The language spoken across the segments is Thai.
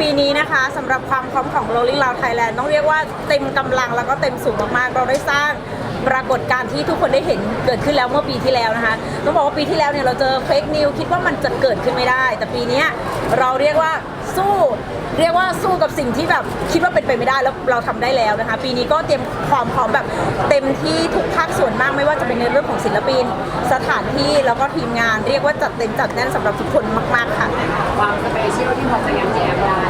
ปีนี้นะคะสำหรับความพร้อมของ Rolling Loud Thailand ต้องเรียกว่าเต็มกำลังแล้วก็เต็มสูงมากๆ เราได้สร้างปรากฏการณ์ที่ทุกคนได้เห็นเกิดขึ้นแล้วเมื่อปีที่แล้วนะคะต้องบอกว่าปีที่แล้วเนี่ยเราเจอเฟกนิวคิดว่ามันจะเกิดขึ้นไม่ได้ แต่ปีนี้เราเรียกว่าสู้เรียกว่าสู้กับสิ่งที่แบบคิดว่าเป็นไปไม่ได้แล้วเราทำได้แล้วนะคะ ปีนี้ก็เตรียมความพร้อมแบบเต็มที่ทุกภาคส่วนมากไม่ว่าจะเป็นในเรื่องของศิลปิน สถานที่แล้วก็ทีมงาน เรียกว่าจัดเต็มจัดแน่นสำหรับทุกคนมาก ๆ ค่ะ ความสเปเชียลที่พอจะย้ำแย้มได้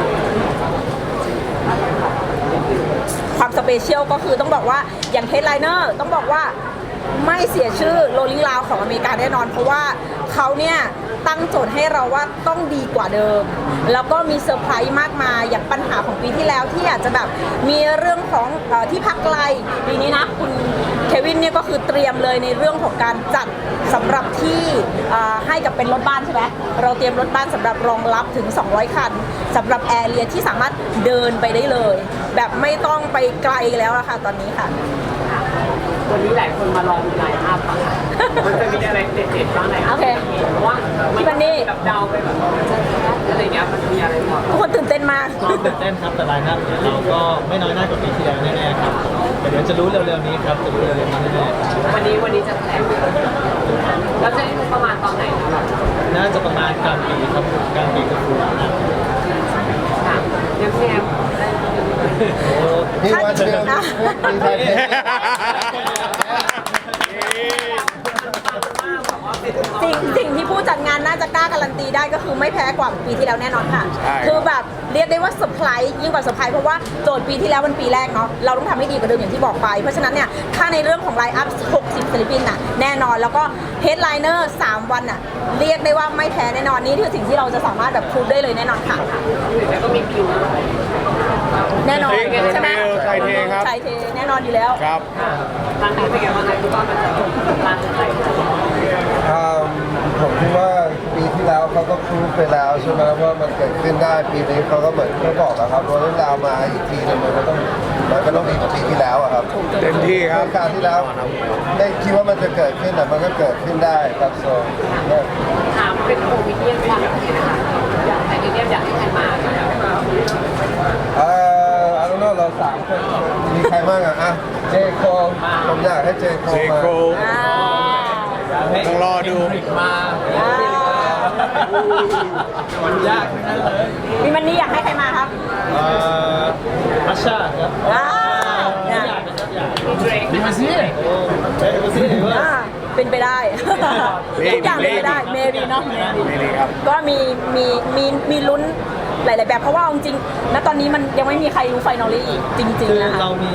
ความส เปเชียลก็คือต้องบอกว่าอย่างเฮดไลเนอร์ต้องบอกว่าไม่เสียชื่อโรลิงลาวของอเมริกาแน่นอน เพราะว่าเขาเนี่ยตั้งโจทย์ให้เราว่าต้องดีกว่าเดิม แล้วก็มีเซอร์ไพรส์มากมายอย่างปัญหาของปีที่แล้วที่อาจจะแบบมีเรื่องของอที่พักไกลปีนี้นะคุณเควินเนี่ยก็คือเตรียมเลยในเรื่องของการจัดสำหรับที่ให้กับเป็นรถบ้านใช่ไหม เราเตรียมรถบ้านสำหรับรองรับถึง 200 คันสำหรับแอร์เรียที่สามารถเดินไปได้เลย แบบไม่ต้องไปไกลแล้วอะค่ะตอนนี้ค่ะ วันนี้หลายคนมารอดูไลน์อัพอะค่ะมันจะมีอะไรเด็ดๆบ้างไหมคะโอเคเพราะว่าพี่บันนี่แบบเดาไปแบบจะแคสอะไรเงี้ยมันจะมีอะไรบ้างทุกคนตื่นเต้นมากก็ตื่นเต้นครับแต่ไลน์อัพเนี่ยเราก็ไม่น้อยหน้ากว่าปีที่แล้วแน่ๆครับแต่ เดี๋ยวจะรู้เร็วๆนี้ครับจะรู้เร็วๆนี้แน่วันนี้วันนี้จะแถลงแล้วจะได้รู้ประมาณตอนไหนคะๆน่าจะประมาณกลางปีครับกลางปีกับคูนะค่ะแย้มแย้มโอ้นี่ว่าเชื่อนะมีใครเห็น สิ่งสิ่งที่ผู้จัดงานน่าจะกล้าการันตีได้ก็คือไม่แพ้กว่าปีที่แล้วแน่นอนค่ะคือแบบเรียกได้ว่าเซอร์ไพรส์ยิ่งกว่าเซอร์ไพรส์เพราะว่าโจทย์ปีที่แล้วมันปีแรกเนาะเราต้องทำให้ดีกว่าเดิมอย่างที่บอกไป เพราะฉะนั้นเนี่ยถ้าในเรื่องของไลน์อัพ 60ศิลปินน่ะแน่นอนแล้วก็เฮดไลเนอร์3วันน่ะเรียกได้ว่าไม่แพ้แน่นอนนี่คือสิ่งที่เราจะสามารถแบบพูดได้เลยแน่นอนค่ะ แล้วก็มีคิวด้วย แน่นอนใช่ไหมใครเทครับใช่เทแน่นอนอยู่แล้วครับครั้งนี้เป็นไงบ้างคะคุณต้อนมันจะร้านอะไรอืมผมคิดว่าปีที่แล้วเขาก็พูดไปแล้วใช่ไหมว่ามันเกิดขึ้นได้ปีนี้เขาก็เหมือนเขาบอกนะครับว่าเรื่องราวมาอีกทีนึงมันก็ต้องมันก็ต้องดีกว่าปีที่แล้วอะครับเต็มที่ครับการที่แล้วได้คิดว่ามันจะเกิดขึ้นแต่มันก็เกิดขึ้นได้ครับโซก็ถามเป็นโควิดเนียนความคิดเห็นนะคะอยากแต่เนียนอยากให้ใครมาเนี่ยเอ่อ I don't know เรา สามคนมีใครบ้างอะอะเจโคผมอยากให้เจโคมาอ่าต้องรอดู มาอ่ามันยากทั้งนั้นเลยมีมันนี่อยากให้ใครมาครับเอ่อพัชชาครับอ่าอยากนะครับอยากเดรกดีมาสิโอ้เฮ้ยมาสิเว้ยอ่าเป็นไปได้ ทุกอย่างเป็นไปได้ เมบีเนาะเมบีก็มีมีมีมีลุ้น หลาย ๆ แบบเพราะว่าเอาจริงๆณตอนนี้มันยังไม่มีใครรู้ไฟนอลลี่จริงคือๆนะคะ เรามี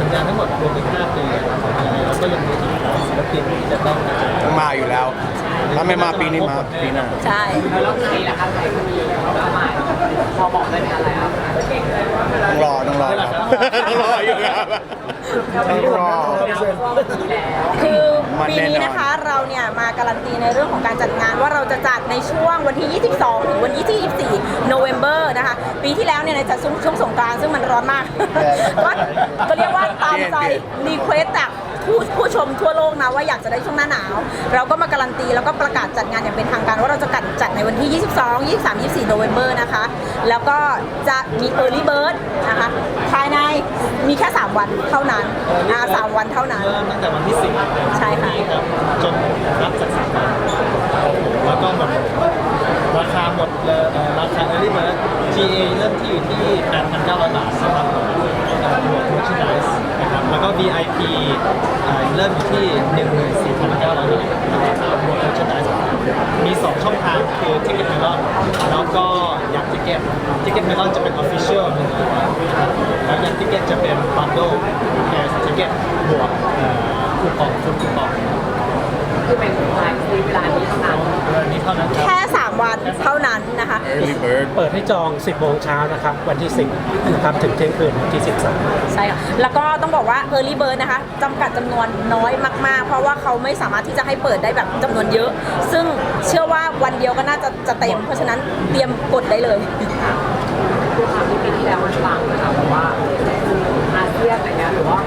สัญญาทั้งหมดรวมเป็น5ปีแล้วก็ยังมีอีกหลายศิลปินที่จะต้องมามาอยู่แล้ว ถ้าไม่มาปีนี้มาปีหน้า ใช่ แล้วไทยล่ะคะไทยก็มีประมาณพอบอกได้ไหมอะไรครับ ต้องรอต้องรอครับ ต้องรออยู่ครับต้อง รอ คือปีนี้นะคะเราเนี่ยมาการันตีในเรื่องของการจัดงานว่าเราจะจัดในช่วงวันที่ 22 ถึงวันที่24 November นะคะ ปีที่แล้วเนี่ยในจัดช่วงสงกรานต์ซึ่งมันร้อนมาก ก็ก็เรียกว่าตามใจรีเควสจากผู้ผู้ชมทั่วโลกนะว่าอยากจะได้ช่วงหน้าหนาว เราก็มาการันตีแล้วก็ประกาศจัดงานอย่างเป็นทางการว่าเราจะจัดจัดในวันที่ 22 23 24 November นะคะ แล้วก็จะมี Early Bird นะคะภายในมีแค่ 3 วันเท่านั้นอ่าสามวันเท่านั้น เริ่มตั้งแต่วันที่สิบใช่ค่ะครับจนรับจากสิบวันแล้วก็หมดราคาหมดเลยเอ่อราคาเอลิเบิร์ GA เริ่มที่อยู่ที่ 8,900 บาทสำหรับหมวด merchandise นะครับแล้วก็ VIP เอ่อเริ่มอยู่ที่ 14,900 บาทนะครับหมวด merchandise มี 2 ช่องทางคือ Ticket Melon แล้วก็ อยาก Ticket Ticket Melon จะเป็น official นะครับแล้วอยาก Ticket จะเป็น bundle แค่ Ticket บวกเอ่อคูปองฟุตคูปองคือเป็นไลฟ์ในเวลานี้เท่านั้นเรื่องนี้เท่านั้นครับแค่ 3 วันเท่านั้นนะคะ Early Bird เปิดให้จอง 10 โมงเช้านะครับ วันที่ 10 นะครับ ถึงเที่ยงคืนวันที่ 13 ใช่ค่ะแล้วก็ต้องบอกว่า Early Bird นะคะจำกัดจำนวนน้อยมาก ๆ เพราะว่าเขาไม่สามารถที่จะให้เปิดได้แบบจำนวนเยอะ ซึ่งเชื่อว่าวันเดียวก็น่าจะจะเต็ม เพราะฉะนั้นเตรียมกดได้เลยคือความที่ปีที่แล้วมันฟังนะคะแบบว่าอาเซียนอะไรเงี้ยหรือว่า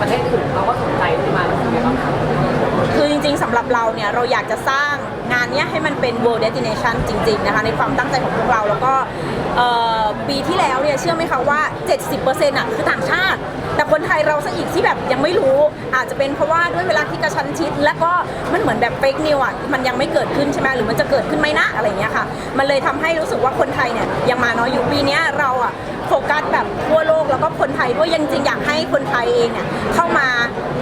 ประเทศอื่นเขาก็สนใจที่มาแล้วเป็นไงบ้างคะคือจริง ๆสำหรับเราเนี่ยเราอยากจะสร้าง งานเนี้ยให้มันเป็น world destination จริง ๆ นะคะ ในความตั้งใจของพวกเราแล้วก็ เอ่อปีที่แล้วเนี่ยเชื่อไหมคะว่า 70%อะคือต่างชาติ แต่คนไทยเราซะอีกที่แบบยังไม่รู้ อาจจะเป็นเพราะว่าด้วยเวลาที่กระชั้นชิด และก็มันเหมือนแบบเฟกนิวอะมันยังไม่เกิดขึ้นใช่ไหมหรือมันจะเกิดขึ้นไหมนะอะไรเงี้ยค่ะ มันเลยทำให้รู้สึกว่าคนไทยเนี่ยยังมาน้อยอยู่ปีเนี้ยเราอะโฟกัสแบบทั่วโลกแล้วก็คนไทยด้วยยังจริงอยากให้คนไทยเองเนี่ยเข้ามา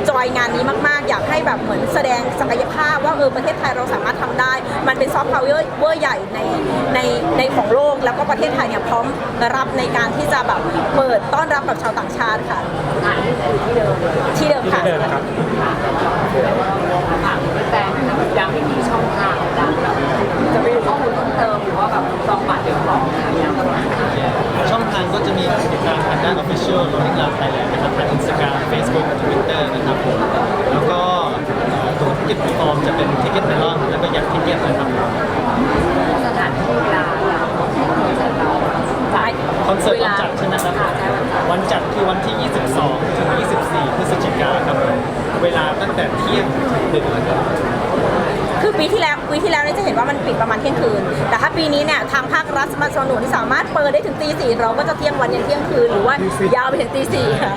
จอยงานนี้มาก ๆ อยากให้แบบเหมือนแสดงศักยภาพว่าเออประเทศไทยเราสามารถทำได้ มันเป็นซอฟต์พาวเวอร์เวอร์ใหญ่ในในในของโลกแล้วก็ประเทศไทยเนี่ยพร้อมรับในการที่จะแบบเปิดต้อนรับแบบชาวต่างชาติค่ะอ่านที่เดิมเลยที่เดิมค่ะที่เดิมนะครับถามแฟนๆนะคะแบบย้ำให้มีช่องทางการแบบจะไปดูข้อมูลเพิ่มเติมหรือว่าแบบจองบัตรเดี๋ยวบอกนะคะย้ำตลอดช่องทางก็จะมีติดตามทางด้าน Official Rolling Loud Thailand นะครับทาง Instagram Facebook Twitter นะครับผมแล้วก็เอ่อตัวทิเก็ตฟอร์มจะเป็น Ticket Melon แล้วก็ยักษ์ทิเก็ตนะครับสถานที่เวลาเราจ่าย คอนเสิร์ตวันจัดใช่ไหมครับค่ะใช่วันจัดวันจัดคือวันที่ 22 ถึง 24 พฤศจิกายนครับผมเวลาตั้งแต่เที่ยงถึงดึกนะครับ คือปีที่แล้วปีที่แล้วเนี่ยจะเห็นว่ามันปิดประมาณเที่ยงคืน แต่ถ้าปีนี้เนี่ยทางภาครัฐมาสนับสนุนที่สามารถเปิดได้ถึงตีสี่เราก็จะเที่ยงวันยันเที่ยงคืนหรือว่ายาวไปถึงตีสี่ค่ะ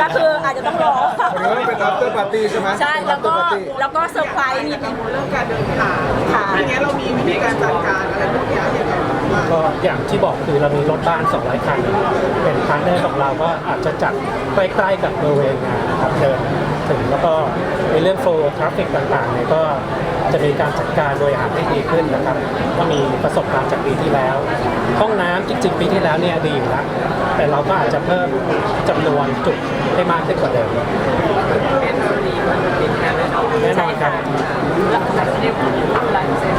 ก็คืออาจจะต้องรอหรือว่าเป็น after party ใช่ไหมใช่แล้วก็ after party แล้วก็เซอร์ไพรส์มีเรื่องการเดินทางค่ะอย่างเงี้ยเรามีวิธีการจัดการอะไรพวกเนี้ยยังไงบ้างก็อย่างที่บอกคือเรามีรถบ้าน 200 คัน เป็นพาร์ทเนอร์ของเราก็อาจจะจัดใกล้ๆกับบริเวณงานนะครับเดินถึงแล้วก็ใน เรื่องโฟล์ทราฟฟิกต่างๆเนี่ยก็จะมีการจัดการโดยอาจให้ดีขึ้นนะครับ ก็มีประสบการณ์จากปีที่แล้ว ห้องน้ำจริงๆปีที่แล้วเนี่ยดีอยู่แล้ว แต่เราก็อาจจะเพิ่มจำนวนจุดให้มากขึ้นกว่าเดิมเป็นบริษัทเป็นแทนแน่นอนแน่นอนครับ แล้วแต่ที่ได้พูดถึงอะไรเซ็น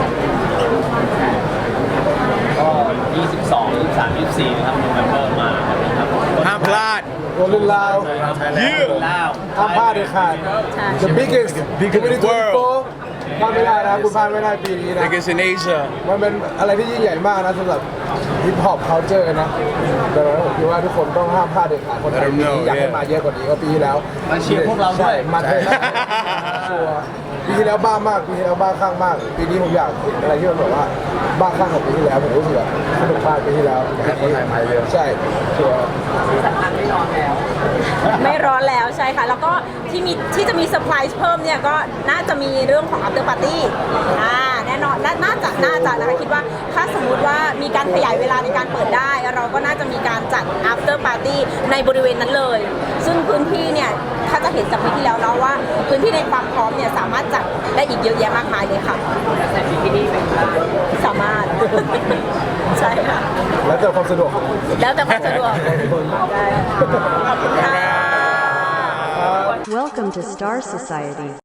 ก็ 22 23 24 นะครับโนเวมเบอร์มานะครับ ห้ามพลา ดโรลินลาวยืดล่าวห้ามพลาดเลยค่ะใช่ The biggest Biggest world พลาดไม่ได้นะคุณพลาดไม่ได้ปีนี้นะ Biggest in Asia มันเป็นอะไรที่ยิ่งใหญ่มากนะสำหรับฮิปฮอป culture นะดังนั้นผมคิดว่าทุกคนต้องห้ามพลาดเด็ดขาดคนไทย Let 'em ปี know, นี้อยากให้ yeah. มาเยอะกว่านี้ก็ปีที่แล้วมาเชียร์พวกเราด้วย ใช่มาเถอะชัวร์ ปีที่แล้วบ้ามากปีที่แล้วบ้าข้างมาก ปีนี้ผมอยากเห็นอะไรที่มันแบบว่าบ้าข้างของปีที่แล้วผมรู้สึกแบบสนุกมากปีที่แล้วอยากให้คนไทยมาเยอะใช่ชัวร์สำคัญไม่นอนแล้ว ไม่ร้อนแล้วใช่ค่ะ แล้วก็ที่มีที่จะมีเซอร์ไพรส์เพิ่มเนี่ยก็น่าจะมีเรื่องของ after party อ่าแน่นอนนาน่าจะน่าจะนะคะคิดว่าถ้าสมมุติว่ามี การขยายเวลาในการเปิดได้ เราก็น่าจะมีการจัด after party ในบริเวณนั้นเลย ซึ่งพื้นที่เนี่ยถ้าจะเห็นจากปีที่แล้วเนาะว่า พื้นที่ในความพร้อมเนี่ยสามารถจัดได้อีกเยอะแยะมากมายเลยค่ะแต่บิกินี่เป็นได้สามารถ ใช่ค่ะ แล้วแต่ความสะดวกของแล้วแต่ความสะดวกได้ขอบคุณค่ะ Welcome to Star Society.